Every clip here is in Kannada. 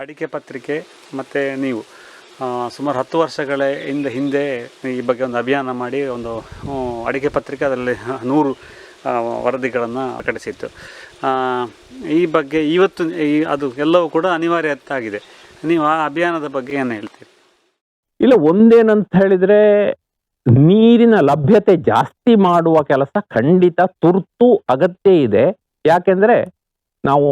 ಅಡಿಕೆ ಪತ್ರಿಕೆ ಮತ್ತು ನೀವು ಸುಮಾರು ಹತ್ತು ವರ್ಷಗಳ ಹಿಂದೆ ಹಿಂದೆ ಈ ಬಗ್ಗೆ ಒಂದು ಅಭಿಯಾನ ಮಾಡಿ ಒಂದು ಅಡಿಕೆ ಪತ್ರಿಕೆ ಅದರಲ್ಲಿ ನೂರು ವರದಿಗಳನ್ನು ಪ್ರಕಟಿಸಿತ್ತು. ಈ ಬಗ್ಗೆ ಇವತ್ತು ಈ, ಅದು ಎಲ್ಲವೂ ಕೂಡ ಅನಿವಾರ್ಯತೆ ನೀವು ಆ ಅಭಿಯಾನದ ಬಗ್ಗೆ ಏನು ಹೇಳ್ತೀರಿ? ಇಲ್ಲ, ಒಂದೇನಂತ ಹೇಳಿದರೆ ನೀರಿನ ಲಭ್ಯತೆ ಜಾಸ್ತಿ ಮಾಡುವ ಕೆಲಸ ಖಂಡಿತ ತುರ್ತು ಅಗತ್ಯ ಇದೆ. ಯಾಕೆಂದರೆ ನಾವು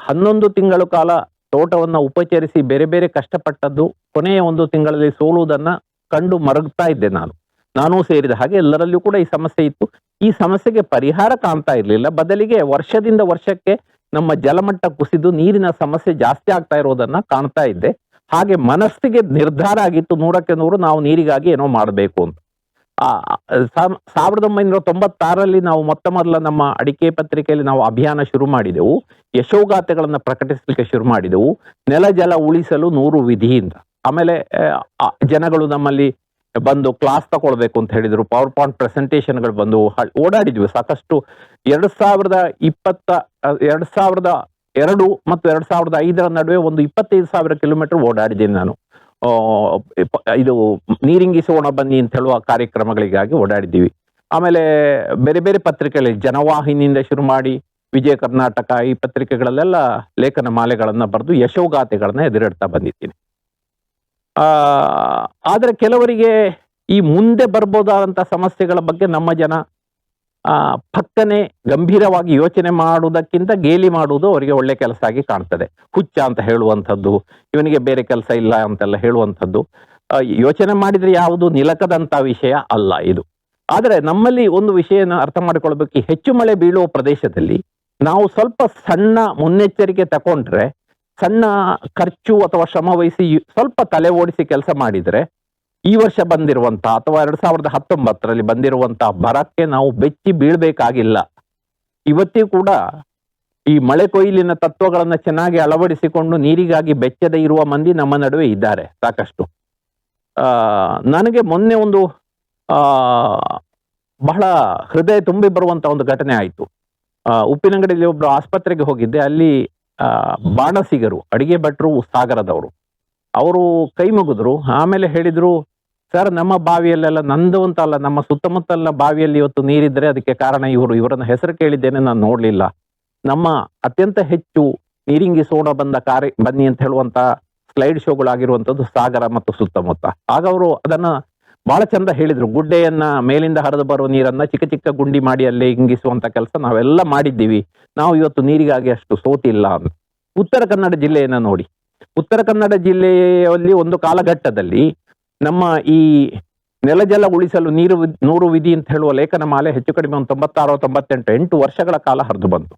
ಹನ್ನೊಂದು ತಿಂಗಳು ಕಾಲ ತೋಟವನ್ನ ಉಪಚರಿಸಿ ಬೇರೆ ಬೇರೆ ಕಷ್ಟಪಟ್ಟದ್ದು ಕೊನೆಯ ಒಂದು ತಿಂಗಳಲ್ಲಿ ಸೋಲುವುದನ್ನ ಕಂಡು ಮರಗ್ತಾ ಇದ್ದೆ ನಾನು. ನಾನು ಸೇರಿದ. ಹಾಗೆ ಎಲ್ಲರಲ್ಲೂ ಕೂಡ ಈ ಸಮಸ್ಯೆ ಇತ್ತು. ಈ ಸಮಸ್ಯೆಗೆ ಪರಿಹಾರ ಕಾಣ್ತಾ ಇರಲಿಲ್ಲ. ಬದಲಿಗೆ ವರ್ಷದಿಂದ ವರ್ಷಕ್ಕೆ ನಮ್ಮ ಜಲಮಟ್ಟ ಕುಸಿದು ನೀರಿನ ಸಮಸ್ಯೆ ಜಾಸ್ತಿ ಆಗ್ತಾ ಇರೋದನ್ನ ಕಾಣ್ತಾ ಇದ್ದೆ. ಹಾಗೆ ಮನಸ್ಸಿಗೆ ನಿರ್ಧಾರ ಆಗಿತ್ತು. ನೂರಕ್ಕೆ ನೂರು ನಾವು ನೀರಿಗಾಗಿ ಏನೋ ಮಾಡಬೇಕು ಅಂತ. ಸಾವಿರದ ಒಂಬೈನೂರ ತೊಂಬತ್ತಾರರಲ್ಲಿ ನಾವು ಮೊತ್ತ ಮೊದಲ ನಮ್ಮ ಅಡಿಕೆ ಪತ್ರಿಕೆಯಲ್ಲಿ ನಾವು ಅಭಿಯಾನ ಶುರು ಮಾಡಿದೆವು. ಯಶೋಗಾಥೆಗಳನ್ನು ಪ್ರಕಟಿಸಲಿಕ್ಕೆ ಶುರು ಮಾಡಿದೆವು. ನೆಲ ಜಲ ಉಳಿಸಲು ನೂರು ವಿಧಿಯಿಂದ. ಆಮೇಲೆ ಜನಗಳು ನಮ್ಮಲ್ಲಿ ಬಂದು ಕ್ಲಾಸ್ ತಗೊಳ್ಬೇಕು ಅಂತ ಹೇಳಿದ್ರು. ಪವರ್ ಪಾಯಿಂಟ್ ಪ್ರೆಸೆಂಟೇಷನ್ಗಳು ಬಂದು ಓಡಾಡಿದ್ವಿ. ಸಾಕಷ್ಟು ಎರಡ್ ಸಾವಿರದ ಇಪ್ಪತ್ತ ಎರಡ್ ಸಾವಿರದ ಎರಡು ಮತ್ತು ಎರಡ್ ಸಾವಿರದ ಐದರ ನಡುವೆ ಒಂದು ಇಪ್ಪತ್ತೈದು ಸಾವಿರ ಕಿಲೋಮೀಟರ್ ಓಡಾಡಿದ್ದೀನಿ ನಾನು. ಇದು ನೀರಿಂಗಿಸೋಣ ಬನ್ನಿ ಅಂತ ಹೇಳುವ ಕಾರ್ಯಕ್ರಮಗಳಿಗಾಗಿ ಓಡಾಡಿದ್ದೀವಿ. ಆಮೇಲೆ ಬೇರೆ ಬೇರೆ ಪತ್ರಿಕೆಗಳಲ್ಲಿ ಜನವಾಹಿನಿಯಿಂದ ಶುರು ಮಾಡಿ ವಿಜಯ ಕರ್ನಾಟಕ ಈ ಪತ್ರಿಕೆಗಳಲ್ಲೆಲ್ಲ ಲೇಖನ ಮಾಲೆಗಳನ್ನ ಬರೆದು ಯಶೋಗಾಥೆಗಳನ್ನ ಎದುರಿಡ್ತಾ ಬಂದಿದ್ದೀನಿ. ಆ, ಆದ್ರೆ ಕೆಲವರಿಗೆ ಈ ಮುಂದೆ ಬರ್ಬೋದಾದಂತ ಸಮಸ್ಯೆಗಳ ಬಗ್ಗೆ ನಮ್ಮ ಜನ ಪಕ್ಕನೆ ಗಂಭೀರವಾಗಿ ಯೋಚನೆ ಮಾಡುವುದಕ್ಕಿಂತ ಗೇಲಿ ಮಾಡುವುದು ಅವರಿಗೆ ಒಳ್ಳೆ ಕೆಲಸ ಆಗಿ ಕಾಣ್ತದೆ. ಹುಚ್ಚ ಅಂತ ಹೇಳುವಂಥದ್ದು, ಇವನಿಗೆ ಬೇರೆ ಕೆಲಸ ಇಲ್ಲ ಅಂತೆಲ್ಲ ಹೇಳುವಂಥದ್ದು ಯೋಚನೆ ಮಾಡಿದ್ರೆ ಯಾವುದು ನಿಲಕದಂತ ವಿಷಯ ಅಲ್ಲ ಇದು. ಆದರೆ ನಮ್ಮಲ್ಲಿ ಒಂದು ವಿಷಯನ ಅರ್ಥ ಮಾಡಿಕೊಳ್ಬೇಕು. ಹೆಚ್ಚು ಮಳೆ ಬೀಳುವ ಪ್ರದೇಶದಲ್ಲಿ ನಾವು ಸ್ವಲ್ಪ ಸಣ್ಣ ಮುನ್ನೆಚ್ಚರಿಕೆ ತಕೊಂಡ್ರೆ, ಸಣ್ಣ ಖರ್ಚು ಅಥವಾ ಶ್ರಮ ಸ್ವಲ್ಪ ತಲೆ ಓಡಿಸಿ ಕೆಲಸ ಮಾಡಿದ್ರೆ ಈ ವರ್ಷ ಬಂದಿರುವಂತ ಅಥವಾ ಎರಡ್ ಸಾವಿರದ ಹತ್ತೊಂಬತ್ತರಲ್ಲಿ ಬಂದಿರುವಂತಹ ಬರಕ್ಕೆ ನಾವು ಬೆಚ್ಚಿ ಬೀಳ್ಬೇಕಾಗಿಲ್ಲ. ಇವತ್ತಿಗೂ ಕೂಡ ಈ ಮಳೆ ಕೊಯ್ಲಿನ ತತ್ವಗಳನ್ನ ಚೆನ್ನಾಗಿ ಅಳವಡಿಸಿಕೊಂಡು ನೀರಿಗಾಗಿ ಬೆಚ್ಚದೆ ಇರುವ ಮಂದಿ ನಮ್ಮ ನಡುವೆ ಇದ್ದಾರೆ ಸಾಕಷ್ಟು. ನನಗೆ ಮೊನ್ನೆ ಒಂದು ಬಹಳ ಹೃದಯ ತುಂಬಿ ಬರುವಂತ ಒಂದು ಘಟನೆ ಆಯಿತು. ಉಪ್ಪಿನಂಗಡಿಯಲ್ಲಿ ಒಬ್ರು ಆಸ್ಪತ್ರೆಗೆ ಹೋಗಿದ್ದೆ. ಅಲ್ಲಿ ಬಾಣಸಿಗರು, ಅಡಿಗೆ ಭಟ್ರು ಸಾಗರದವರು. ಅವರು ಕೈ ಮುಗಿದ್ರು, ಆಮೇಲೆ ಹೇಳಿದ್ರು ಸರ್ ನಮ್ಮ ಬಾವಿಯಲ್ಲೆಲ್ಲ ನಂದು ಅಂತ ಅಲ್ಲ, ನಮ್ಮ ಸುತ್ತಮುತ್ತಲಿನ ಬಾವಿಯಲ್ಲಿ ಇವತ್ತು ನೀರಿದ್ರೆ ಅದಕ್ಕೆ ಕಾರಣ ಇವರು. ಇವರನ್ನ ಹೆಸರು ಕೇಳಿದ್ದೇನೆ, ನಾನು ನೋಡ್ಲಿಲ್ಲ. ನಮ್ಮ ಅತ್ಯಂತ ಹೆಚ್ಚು ನೀರಿಂಗಿಸೋಣ ಬಂದ ಕಾರ್ಯ, ಬನ್ನಿ ಅಂತ ಹೇಳುವಂತ ಸ್ಲೈಡ್ ಶೋಗಳಾಗಿರುವಂತದ್ದು ಸಾಗರ ಮತ್ತು ಸುತ್ತಮುತ್ತ. ಆಗ ಅವರು ಅದನ್ನ ಬಹಳ ಚಂದ ಹೇಳಿದ್ರು. ಗುಡ್ಡೆಯನ್ನ ಮೇಲಿಂದ ಹರಿದು ಬರುವ ನೀರನ್ನ ಚಿಕ್ಕ ಚಿಕ್ಕ ಗುಂಡಿ ಮಾಡಿ ಅಲ್ಲೇ ಇಂಗಿಸುವಂತ ಕೆಲಸ ನಾವೆಲ್ಲ ಮಾಡಿದ್ದೀವಿ. ನಾವು ಇವತ್ತು ನೀರಿಗಾಗಿ ಅಷ್ಟು ಸೋತಿಲ್ಲ ಅಂತ. ಉತ್ತರ ಕನ್ನಡ ಜಿಲ್ಲೆಯನ್ನ ನೋಡಿ. ಉತ್ತರ ಕನ್ನಡ ಜಿಲ್ಲೆಯಲ್ಲಿ ಒಂದು ಕಾಲಘಟ್ಟದಲ್ಲಿ ನಮ್ಮ ಈ ನೆಲಜಲ ಉಳಿಸಲು ನೀರು ನೂರು ವಿಧಿ ಅಂತ ಹೇಳುವ ಲೇಖನ ಮಾಲೆ ಹೆಚ್ಚು ಕಡಿಮೆ ಒಂದು ತೊಂಬತ್ತಾರು, ತೊಂಬತ್ತೆಂಟು, ಎಂಟು ವರ್ಷಗಳ ಕಾಲ ಹರಿದು ಬಂತು.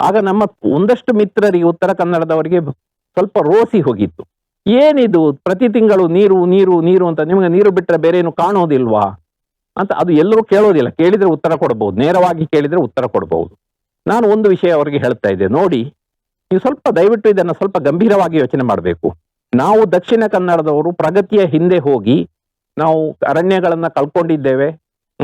ಆಗ ನಮ್ಮ ಒಂದಷ್ಟು ಮಿತ್ರರಿಗೆ ಉತ್ತರ ಕನ್ನಡದವರಿಗೆ ಸ್ವಲ್ಪ ರೋಸಿ ಹೋಗಿತ್ತು. ಏನಿದು ಪ್ರತಿ ತಿಂಗಳು ನೀರು ನೀರು ನೀರು ಅಂತ ನಿಮಗೆ ನೀರು ಬಿಟ್ಟರೆ ಬೇರೆ ಏನು ಕಾಣೋದಿಲ್ವಾ? ಅಂತ ಅದು ಎಲ್ಲರೂ ಕೇಳೋದಿಲ್ಲ. ಕೇಳಿದ್ರೆ ಉತ್ತರ ಕೊಡಬಹುದು ನೇರವಾಗಿ ಕೇಳಿದ್ರೆ ಉತ್ತರ ಕೊಡಬಹುದು ನಾನು ಒಂದು ವಿಷಯ ಅವರಿಗೆ ಹೇಳ್ತಾ ಇದ್ದೆ. ನೋಡಿ, ನೀವು ಸ್ವಲ್ಪ ದಯವಿಟ್ಟು ಇದನ್ನ ಸ್ವಲ್ಪ ಗಂಭೀರವಾಗಿ ಯೋಚನೆ ಮಾಡಬೇಕು. ನಾವು ದಕ್ಷಿಣ ಕನ್ನಡದವರು ಪ್ರಗತಿಯ ಹಿಂದೆ ಹೋಗಿ ನಾವು ಅರಣ್ಯಗಳನ್ನ ಕಳ್ಕೊಂಡಿದ್ದೇವೆ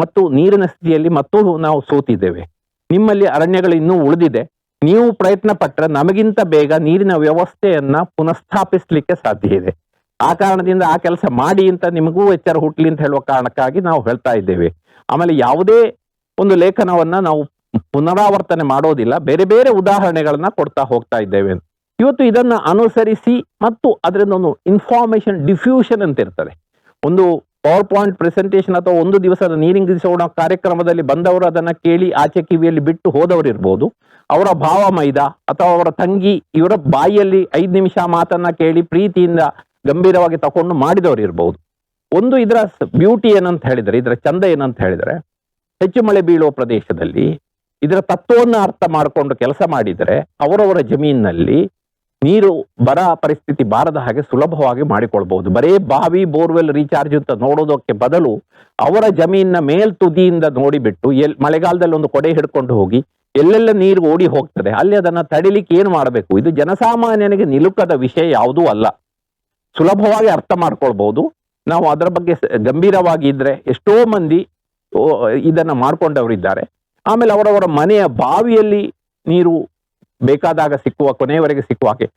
ಮತ್ತು ನೀರಿನ ಸ್ಥಿತಿಯಲ್ಲಿ ಮತ್ತೂ ನಾವು ಸೋತಿದ್ದೇವೆ. ನಿಮ್ಮಲ್ಲಿ ಅರಣ್ಯಗಳು ಇನ್ನೂ ಉಳಿದಿದೆ. ನೀವು ಪ್ರಯತ್ನ ಪಟ್ಟರೆ ನಮಗಿಂತ ಬೇಗ ನೀರಿನ ವ್ಯವಸ್ಥೆಯನ್ನ ಪುನಃಸ್ಥಾಪಿಸ್ಲಿಕ್ಕೆ ಸಾಧ್ಯ ಇದೆ. ಆ ಕಾರಣದಿಂದ ಆ ಕೆಲಸ ಮಾಡಿ ಅಂತ ನಿಮಗೂ ಎಚ್ಚರ ಹುಟ್ಲಿ ಅಂತ ಹೇಳುವ ಕಾರಣಕ್ಕಾಗಿ ನಾವು ಹೇಳ್ತಾ ಇದ್ದೇವೆ. ಆಮೇಲೆ ಯಾವುದೇ ಒಂದು ಲೇಖನವನ್ನ ನಾವು ಪುನರಾವರ್ತನೆ ಮಾಡೋದಿಲ್ಲ. ಬೇರೆ ಬೇರೆ ಉದಾಹರಣೆಗಳನ್ನ ಕೊಡ್ತಾ ಹೋಗ್ತಾ ಇದ್ದೇವೆ. ಅಂತ. ಇವತ್ತು ಇದನ್ನ ಅನುಸರಿಸಿ ಮತ್ತು ಅದರಿಂದ ಒಂದು ಇನ್ಫಾರ್ಮೇಶನ್ ಡಿಫ್ಯೂಷನ್ ಅಂತ ಇರ್ತದೆ. ಒಂದು ಪವರ್ ಪಾಯಿಂಟ್ ಪ್ರೆಸೆಂಟೇಷನ್ ಅಥವಾ ಒಂದು ದಿವಸದ ನೀರಿಂಗಿಸೋಣ ಕಾರ್ಯಕ್ರಮದಲ್ಲಿ ಬಂದವರು ಅದನ್ನ ಕೇಳಿ ಆಚೆ ಕಿವಿಯಲ್ಲಿ ಬಿಟ್ಟು ಹೋದವರು ಇರ್ಬೋದು. ಅವರ ಭಾವ ಮೈದ ಅಥವಾ ಅವರ ತಂಗಿ ಇವರ ಬಾಯಿಯಲ್ಲಿ ಐದು ನಿಮಿಷ ಮಾತನ್ನ ಕೇಳಿ ಪ್ರೀತಿಯಿಂದ ಗಂಭೀರವಾಗಿ ತಕೊಂಡು ಮಾಡಿದವರು ಇರ್ಬೋದು. ಒಂದು ಇದರ ಬ್ಯೂಟಿ ಏನಂತ ಹೇಳಿದರೆ, ಇದರ ಚಂದ ಏನಂತ ಹೇಳಿದ್ರೆ, ಹೆಚ್ಚು ಮಳೆ ಬೀಳುವ ಪ್ರದೇಶದಲ್ಲಿ ಇದರ ತತ್ವವನ್ನು ಅರ್ಥ ಮಾಡಿಕೊಂಡು ಕೆಲಸ ಮಾಡಿದರೆ ಅವರವರ ಜಮೀನಿನಲ್ಲಿ ನೀರು ಬರ ಪರಿಸ್ಥಿತಿ ಬಾರದ ಹಾಗೆ ಸುಲಭವಾಗಿ ಮಾಡಿಕೊಳ್ಬಹುದು. ಬರೇ ಬಾವಿ ಬೋರ್ವೆಲ್ ರೀಚಾರ್ಜ್ ಅಂತ ನೋಡೋದಕ್ಕೆ ಬದಲು ಅವರ ಜಮೀನಿನ ಮೇಲ್ ತುದಿಯಿಂದ ನೋಡಿಬಿಟ್ಟು ಎಲ್, ಮಳೆಗಾಲದಲ್ಲಿ ಒಂದು ಕೊಡೆ ಹಿಡ್ಕೊಂಡು ಹೋಗಿ ಎಲ್ಲೆಲ್ಲ ನೀರು ಓಡಿ ಹೋಗ್ತದೆ. ಅಲ್ಲಿ ಅದನ್ನ ತಡಿಲಿಕ್ಕೆ ಏನು ಮಾಡಬೇಕು? ಇದು ಜನಸಾಮಾನ್ಯನಿಗೆ ನಿಲುಕದ ವಿಷಯ ಯಾವುದೂ ಅಲ್ಲ. ಸುಲಭವಾಗಿ ಅರ್ಥ ಮಾಡ್ಕೊಳ್ಬಹುದು. ನಾವು ಅದರ ಬಗ್ಗೆ ಗಂಭೀರವಾಗಿ ಇದ್ರೆ ಎಷ್ಟೋ ಮಂದಿ ಇದನ್ನ ಮಾಡ್ಕೊಂಡವರಿದ್ದಾರೆ. ಆಮೇಲೆ ಅವರವರ ಮನೆಯ ಬಾವಿಯಲ್ಲಿ ನೀರು ಬೇಕಾದಾಗ ಸಿಕ್ಕುವ, ಕೊನೆಯವರೆಗೆ ಸಿಕ್ಕುವ ಹಾಗೆ.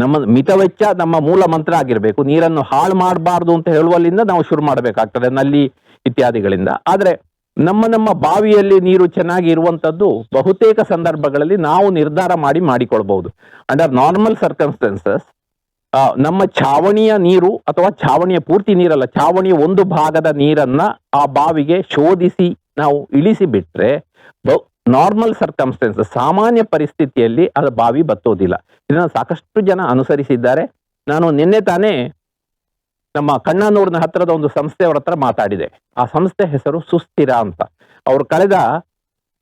ನಮ್ಮ ಮಿತವೆಚ್ಚ ನಮ್ಮ ಮೂಲ ಮಂತ್ರ ಆಗಿರಬೇಕು. ನೀರನ್ನು ಹಾಳು ಮಾಡಬಾರ್ದು ಅಂತ ಹೇಳುವಲ್ಲಿಂದ ನಾವು ಶುರು ಮಾಡಬೇಕಾಗ್ತದೆ ನಲ್ಲಿ ಇತ್ಯಾದಿಗಳಿಂದ. ಆದ್ರೆ ನಮ್ಮ ನಮ್ಮ ಬಾವಿಯಲ್ಲಿ ನೀರು ಚೆನ್ನಾಗಿ ಇರುವಂತದ್ದು ಬಹುತೇಕ ಸಂದರ್ಭಗಳಲ್ಲಿ ನಾವು ನಿರ್ಧಾರ ಮಾಡಿ ಮಾಡಿಕೊಳ್ಬಹುದು. ಅಂಡರ್ ನಾರ್ಮಲ್ ಸರ್ಕಮ್ಸ್ಟೆನ್ಸಸ್ ನಮ್ಮ ಛಾವಣಿಯ ನೀರು ಅಥವಾ ಛಾವಣಿಯ ಪೂರ್ತಿ ನೀರಲ್ಲ, ಛಾವಣಿಯ ಒಂದು ಭಾಗದ ನೀರನ್ನ ಆ ಬಾವಿಗೆ ಶೋಧಿಸಿ ನಾವು ಇಳಿಸಿ ಬಿಟ್ರೆ ನಾರ್ಮಲ್ ಸರ್ಕಮ್ಸ್ಟೆನ್ಸ್ ಸಾಮಾನ್ಯ ಪರಿಸ್ಥಿತಿಯಲ್ಲಿ ಅದು ಬಾವಿ ಬತ್ತೋದಿಲ್ಲ. ಇದನ್ನ ಸಾಕಷ್ಟು ಜನ ಅನುಸರಿಸಿದ್ದಾರೆ. ನಾನು ನಿನ್ನೆ ತಾನೇ ನಮ್ಮ ಕಣ್ಣನೂರಿನ ಹತ್ತಿರದ ಒಂದು ಸಂಸ್ಥೆಯವರ ಹತ್ರ ಮಾತಾಡಿದೆ. ಆ ಸಂಸ್ಥೆ ಹೆಸರು ಸುಸ್ಥಿರ ಅಂತ. ಅವರು ಕಳೆದ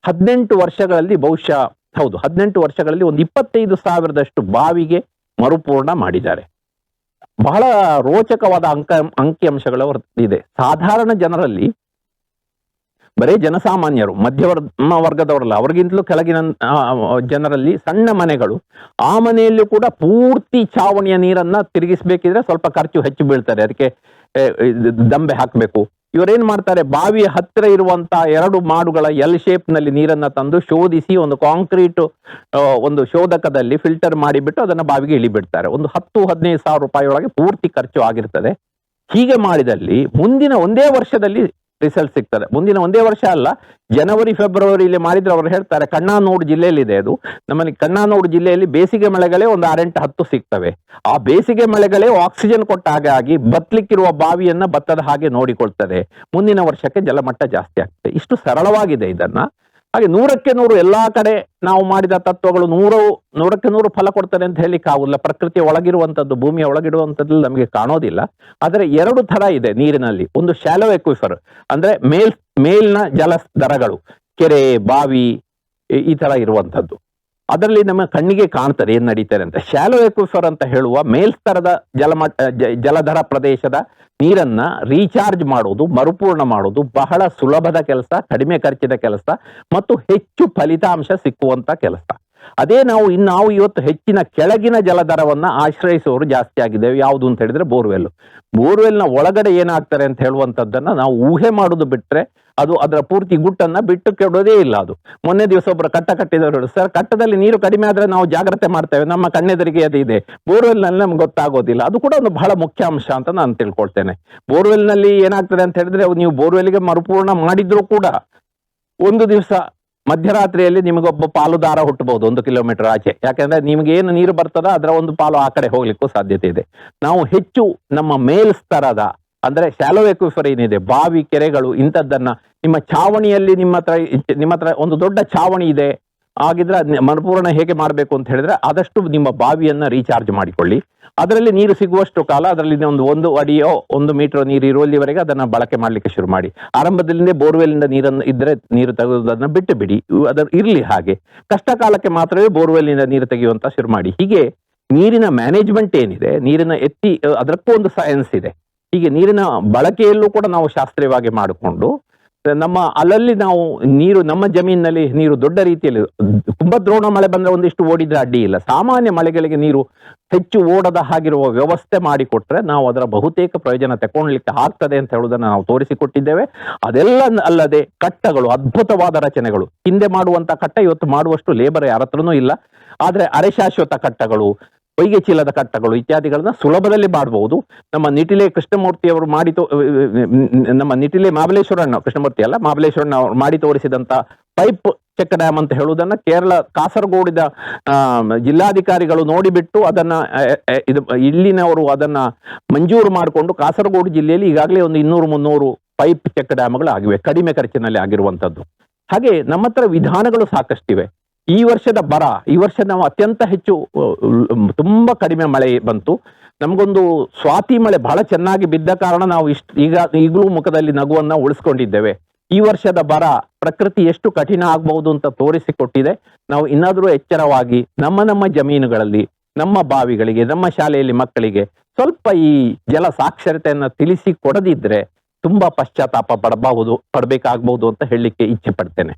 ಹದಿನೆಂಟು ವರ್ಷಗಳಲ್ಲಿ ಬಹುಶಃ, ಹೌದು, ಹದಿನೆಂಟು ವರ್ಷಗಳಲ್ಲಿ ಒಂದು ಇಪ್ಪತ್ತೈದು ಸಾವಿರದಷ್ಟು ಬಾವಿಗೆ ಮರುಪೂರ್ಣ ಮಾಡಿದ್ದಾರೆ. ಬಹಳ ರೋಚಕವಾದ ಅಂಕ, ಅಂಕಿಅಂಶಗಳು ಇದೆ ಸಾಧಾರಣ ಜನರಲ್ಲಿ ಬರೀ ಜನಸಾಮಾನ್ಯರು, ಮಧ್ಯವರ್ಗ ವರ್ಗದವರಲ್ಲ, ಅವ್ರಿಗಿಂತಲೂ ಕೆಳಗಿನ ಜನರಲ್ಲಿ ಸಣ್ಣ ಮನೆಗಳು, ಆ ಮನೆಯಲ್ಲೂ ಕೂಡ ಪೂರ್ತಿ ಚಾವಣಿಯ ನೀರನ್ನ ತಿರುಗಿಸ್ಬೇಕಿದ್ರೆ ಸ್ವಲ್ಪ ಖರ್ಚು ಹೆಚ್ಚು ಬೀಳ್ತಾರೆ. ಅದಕ್ಕೆ ದಂಬೆ ಹಾಕಬೇಕು. ಇವರೇನ್ ಮಾಡ್ತಾರೆ? ಬಾವಿಯ ಹತ್ತಿರ ಇರುವಂತ ಎರಡು ಮಾಡುಗಳ ಎಲ್ ಶೇಪ್ನಲ್ಲಿ ನೀರನ್ನ ತಂದು ಶೋಧಿಸಿ ಒಂದು ಕಾಂಕ್ರೀಟ್ ಒಂದು ಶೋಧಕದಲ್ಲಿ ಫಿಲ್ಟರ್ ಮಾಡಿಬಿಟ್ಟು ಅದನ್ನ ಬಾವಿಗೆ ಇಳಿಬಿಡ್ತಾರೆ. ಒಂದು ಹತ್ತು, ಹದಿನೈದು ಸಾವಿರ ರೂಪಾಯಿ ಒಳಗೆ ಪೂರ್ತಿ ಖರ್ಚು ಆಗಿರ್ತದೆ. ಹೀಗೆ ಮಾಡಿದಲ್ಲಿ ಮುಂದಿನ ಒಂದೇ ವರ್ಷದಲ್ಲಿ ರಿಸಲ್ಟ್ ಸಿಗ್ತದೆ. ಮುಂದಿನ ಒಂದೇ ವರ್ಷ ಅಲ್ಲ, ಜನವರಿ ಫೆಬ್ರವರಿಯಲ್ಲಿ ಮಾಡಿದ್ರೆ ಅವರು ಹೇಳ್ತಾರೆ, ಕಣ್ಣಾನೋಡು ಜಿಲ್ಲೆಯಲ್ಲಿದೆ ಅದು. ನಮ್ಮಲ್ಲಿ ಕಣ್ಣಾನೋಡು ಜಿಲ್ಲೆಯಲ್ಲಿ ಬೇಸಿಗೆ ಮಳೆಗಳೇ ಒಂದು ಆರೆಂಟು ಹತ್ತು ಸಿಗ್ತವೆ. ಆ ಬೇಸಿಗೆ ಮಳೆಗಳೇ ಆಕ್ಸಿಜನ್ ಕೊಟ್ಟ ಹಾಗೆ ಆಗಿ ಬತ್ತಲಿಕ್ಕಿರುವ ಬಾವಿಯನ್ನ ಬತ್ತದ ಹಾಗೆ ನೋಡಿಕೊಳ್ತದೆ. ಮುಂದಿನ ವರ್ಷಕ್ಕೆ ಜಲಮಟ್ಟ ಜಾಸ್ತಿ ಆಗ್ತದೆ. ಇಷ್ಟು ಸರಳವಾಗಿದೆ ಇದನ್ನ. ಹಾಗೆ ನೂರಕ್ಕೆ ನೂರು ಎಲ್ಲಾ ಕಡೆ ನಾವು ಮಾಡಿದ ತತ್ವಗಳು ನೂರು, ನೂರಕ್ಕೆ ನೂರು ಫಲ ಕೊಡ್ತಾರೆ ಅಂತ ಹೇಳಿಕ್ ಆಗುದಿಲ್ಲ. ಪ್ರಕೃತಿಯ ಒಳಗಿರುವಂತದ್ದು ಭೂಮಿಯ ಒಳಗಿಡುವಂತದ್ದು ನಮಗೆ ಕಾಣೋದಿಲ್ಲ. ಆದರೆ ಎರಡು ತರ ಇದೆ ನೀರಿನಲ್ಲಿ. ಒಂದು ಶಾಲೋ ಎಕ್ವಿಫರ್ ಅಂದ್ರೆ ಮೇಲ್, ಮೇಲ್ನ ಜಲ ದರಗಳು, ಕೆರೆ, ಬಾವಿ, ಈ- ಈ ತರ ಇರುವಂತದ್ದು. ಅದರಲ್ಲಿ ನಮ್ಮ ಕಣ್ಣಿಗೆ ಕಾಣ್ತದೆ ಏನ್ ನಡೀತಾರೆ ಅಂತ. ಶಾಲೋ ಎಕ್ವಿಫರ್ ಅಂತ ಹೇಳುವ ಮೇಲ್ಸ್ತರದ ಜಲಮಟ್ಟ ಜಲಧರ ಪ್ರದೇಶದ ನೀರನ್ನ ರೀಚಾರ್ಜ್ ಮಾಡೋದು, ಮರುಪೂರ್ಣ ಮಾಡೋದು, ಬಹಳ ಸುಲಭದ ಕೆಲಸ, ಕಡಿಮೆ ಖರ್ಚಿನ ಕೆಲಸ, ಮತ್ತು ಹೆಚ್ಚು ಫಲಿತಾಂಶ ಸಿಕ್ಕುವಂತ ಕೆಲಸ. ಅದೇ ನಾವು ಇನ್ನು ನಾವು ಇವತ್ತು ಹೆಚ್ಚಿನ ಕೆಳಗಿನ ಜಲಧಾರವನ್ನು ಆಶ್ರಯಿಸುವವರು ಜಾಸ್ತಿ ಆಗಿದ್ದೇವೆ. ಯಾವುದು ಅಂತ ಹೇಳಿದ್ರೆ ಬೋರ್ವೆಲ್. ಬೋರ್ವೆಲ್ನ ಒಳಗಡೆ ಏನಾಗ್ತಾರೆ ಅಂತ ಹೇಳುವಂಥದ್ದನ್ನು ನಾವು ಊಹೆ ಮಾಡೋದು ಬಿಟ್ಟರೆ ಅದು ಅದರ ಪೂರ್ತಿ ಗುಟ್ಟನ್ನು ಬಿಟ್ಟು ಕೆಡೋದೇ ಇಲ್ಲ ಅದು. ಮೊನ್ನೆ ದಿವಸ ಒಬ್ಬರು ಕಟ್ಟ ಕಟ್ಟಿದವರು ಸರ್, ಕಟ್ಟದಲ್ಲಿ ನೀರು ಕಡಿಮೆ ಆದರೆ ನಾವು ಜಾಗ್ರತೆ ಮಾಡ್ತೇವೆ. ನಮ್ಮ ಕಣ್ಣೆದರಿಗೆ ಅದು ಇದೆ. ಬೋರ್ವೆಲ್ನಲ್ಲಿ ನಮ್ಗೆ ಗೊತ್ತಾಗೋದಿಲ್ಲ. ಅದು ಕೂಡ ಒಂದು ಬಹಳ ಮುಖ್ಯ ಅಂಶ ಅಂತ ನಾನು ತಿಳ್ಕೊಳ್ತೇನೆ. ಬೋರ್ವೆಲ್ನಲ್ಲಿ ಏನಾಗ್ತದೆ ಅಂತ ಹೇಳಿದ್ರೆ ನೀವು ಬೋರ್ವೆಲ್ಗೆ ಮರುಪೂರ್ಣ ಮಾಡಿದ್ರು ಕೂಡ ಒಂದು ದಿವಸ ಮಧ್ಯರಾತ್ರಿಯಲ್ಲಿ ನಿಮಗೊಬ್ಬ ಪಾಲುದಾರ ಹುಟ್ಟಬಹುದು ಒಂದು ಕಿಲೋಮೀಟರ್ ಆಚೆ. ಯಾಕಂದ್ರೆ ನಿಮ್ಗೆ ಏನು ನೀರು ಬರ್ತದ ಅದರ ಒಂದು ಪಾಲು ಆ ಕಡೆ ಹೋಗ್ಲಿಕ್ಕೂ ಸಾಧ್ಯತೆ ಇದೆ. ನಾವು ಹೆಚ್ಚು ನಮ್ಮ ಮೇಲ್ಸ್ತರದ, ಅಂದ್ರೆ ಶಾಲೋ ಎಕ್ವಿಫರ್ ಏನಿದೆ ಬಾವಿ ಕೆರೆಗಳು ಇಂಥದ್ದನ್ನ ನಿಮ್ಮ ಛಾವಣಿಯಲ್ಲಿ ನಿಮ್ಮ ಹತ್ರ ನಿಮ್ಮ ಹತ್ರ ಒಂದು ದೊಡ್ಡ ಛಾವಣಿ ಇದೆ ಆಗಿದ್ರೆ ಮನಪೂರ್ಣ ಹೇಗೆ ಮಾಡಬೇಕು ಅಂತ ಹೇಳಿದ್ರೆ ಆದಷ್ಟು ನಿಮ್ಮ ಬಾವಿಯನ್ನ ರೀಚಾರ್ಜ್ ಮಾಡಿಕೊಳ್ಳಿ. ಅದರಲ್ಲಿ ನೀರು ಸಿಗುವಷ್ಟು ಕಾಲ ಅದರಲ್ಲಿ ಒಂದು ಒಂದು ಅಡಿಯೋ ಒಂದು ಮೀಟರ್ ನೀರು ಇರುವಲ್ಲಿವರೆಗೆ ಅದನ್ನ ಬಳಕೆ ಮಾಡ್ಲಿಕ್ಕೆ ಶುರು ಮಾಡಿ. ಆರಂಭದಲ್ಲಿಂದೇ ಬೋರ್ವೆಲ್ನಿಂದ ನೀರನ್ನು ಇದ್ರೆ ನೀರು ತೆಗೆಯುವುದನ್ನ ಬಿಟ್ಟು ಬಿಡಿ. ಅದರ ಇರ್ಲಿ ಹಾಗೆ. ಕಷ್ಟ ಕಾಲಕ್ಕೆ ಮಾತ್ರವೇ ಬೋರ್ವೆಲ್ನಿಂದ ನೀರು ತೆಗೆಯುವಂತ ಶುರು ಮಾಡಿ. ಹೀಗೆ ನೀರಿನ ಮ್ಯಾನೇಜ್ಮೆಂಟ್ ಏನಿದೆ, ನೀರಿನ ಎತ್ತಿ, ಅದಕ್ಕೂ ಒಂದು ಸೈನ್ಸ್ ಇದೆ. ಹೀಗೆ ನೀರಿನ ಬಳಕೆಯಲ್ಲೂ ಕೂಡ ನಾವು ಶಾಸ್ತ್ರೀಯವಾಗಿ ಮಾಡಿಕೊಂಡು ನಮ್ಮ ಅಲ್ಲಲ್ಲಿ ನಾವು ನೀರು, ನಮ್ಮ ಜಮೀನಿನಲ್ಲಿ ನೀರು ದೊಡ್ಡ ರೀತಿಯಲ್ಲಿ, ತುಂಬಾ ದ್ರೋಣ ಮಳೆ ಬಂದ್ರೆ ಒಂದಿಷ್ಟು ಓಡಿದ್ರೆ ಅಡ್ಡಿ ಇಲ್ಲ. ಸಾಮಾನ್ಯ ಮಳೆಗಳಿಗೆ ನೀರು ಹೆಚ್ಚು ಓಡದ ಹಾಗಿರುವ ವ್ಯವಸ್ಥೆ ಮಾಡಿಕೊಟ್ರೆ ನಾವು ಅದರ ಬಹುತೇಕ ಪ್ರಯೋಜನ ತಗೊಳ್ಲಿಕ್ಕೆ ಆಗ್ತದೆ ಅಂತ ಹೇಳುವುದನ್ನು ನಾವು ತೋರಿಸಿಕೊಟ್ಟಿದ್ದೇವೆ. ಅದೆಲ್ಲ ಅಲ್ಲದೆ ಕಟ್ಟಗಳು, ಅದ್ಭುತವಾದ ರಚನೆಗಳು. ಹಿಂದೆ ಮಾಡುವಂತ ಕಟ್ಟ ಇವತ್ತು ಮಾಡುವಷ್ಟು ಲೇಬರ್ ಯಾರತ್ರನೂ ಇಲ್ಲ. ಆದ್ರೆ ಅರೆಶಾಶ್ವತ ಕಟ್ಟಗಳು ಹೊಯ್ಗೆ ಚೀಲದ ಕಟ್ಟಗಳು ಇತ್ಯಾದಿಗಳನ್ನ ಸುಲಭದಲ್ಲಿ ಮಾಡಬಹುದು ನಮ್ಮ ನಿಟಿಲೆ ಕೃಷ್ಣಮೂರ್ತಿ ಅವರು ಮಾಡಿ ನಮ್ಮ ನಿಟಿಲೆ ಮಾಬಲೇಶ್ವರಣ್ಣ, ಕೃಷ್ಣಮೂರ್ತಿ ಅಲ್ಲ, ಮಾಬಲೇಶ್ವರಣ್ಣ ಅವರು ಮಾಡಿ ತೋರಿಸಿದಂತ ಪೈಪ್ ಚೆಕ್ ಡ್ಯಾಮ್ ಅಂತ ಹೇಳುವುದನ್ನ ಕೇರಳ ಕಾಸರಗೋಡಿದ ಜಿಲ್ಲಾಧಿಕಾರಿಗಳು ನೋಡಿಬಿಟ್ಟು ಅದನ್ನ ಇದು ಇಲ್ಲಿನವರು ಅದನ್ನ ಮಂಜೂರು ಮಾಡಿಕೊಂಡು ಕಾಸರಗೋಡು ಜಿಲ್ಲೆಯಲ್ಲಿ ಈಗಾಗಲೇ ಒಂದು ಇನ್ನೂರು ಮುನ್ನೂರು ಪೈಪ್ ಚೆಕ್ ಡ್ಯಾಮ್ಗಳು ಆಗಿವೆ ಕಡಿಮೆ ಖರ್ಚಿನಲ್ಲಿ ಆಗಿರುವಂತದ್ದು. ಹಾಗೆ ನಮ್ಮ ಹತ್ರ ವಿಧಾನಗಳು ಸಾಕಷ್ಟಿವೆ. ಈ ವರ್ಷದ ಬರ, ಈ ವರ್ಷ ನಾವು ಅತ್ಯಂತ ಹೆಚ್ಚು ತುಂಬಾ ಕಡಿಮೆ ಮಳೆ ಬಂತು. ನಮಗೊಂದು ಸ್ವಾತಿ ಮಳೆ ಬಹಳ ಚೆನ್ನಾಗಿ ಬಿದ್ದ ಕಾರಣ ನಾವು ಇಷ್ಟ, ಈಗ ಈಗಲೂ ಮುಖದಲ್ಲಿ ನಗುವನ್ನ ಉಳಿಸ್ಕೊಂಡಿದ್ದೇವೆ. ಈ ವರ್ಷದ ಬರ ಪ್ರಕೃತಿ ಎಷ್ಟು ಕಠಿಣ ಆಗಬಹುದು ಅಂತ ತೋರಿಸಿಕೊಟ್ಟಿದೆ. ನಾವು ಇನ್ನಾದರೂ ಎಚ್ಚರವಾಗಿ ನಮ್ಮ ನಮ್ಮ ಜಮೀನುಗಳಲ್ಲಿ, ನಮ್ಮ ಬಾವಿಗಳಿಗೆ, ನಮ್ಮ ಶಾಲೆಯಲ್ಲಿ ಮಕ್ಕಳಿಗೆ ಸ್ವಲ್ಪ ಈ ಜಲ ಸಾಕ್ಷರತೆಯನ್ನು ತಿಳಿಸಿ ಕೊಡದಿದ್ರೆ ತುಂಬಾ ಪಶ್ಚಾತ್ತಾಪ ಪಡಬಹುದು, ಪಡಬೇಕಾಗಬಹುದು ಅಂತ ಹೇಳಲಿಕ್ಕೆ ಇಚ್ಛೆ ಪಡ್ತೇನೆ.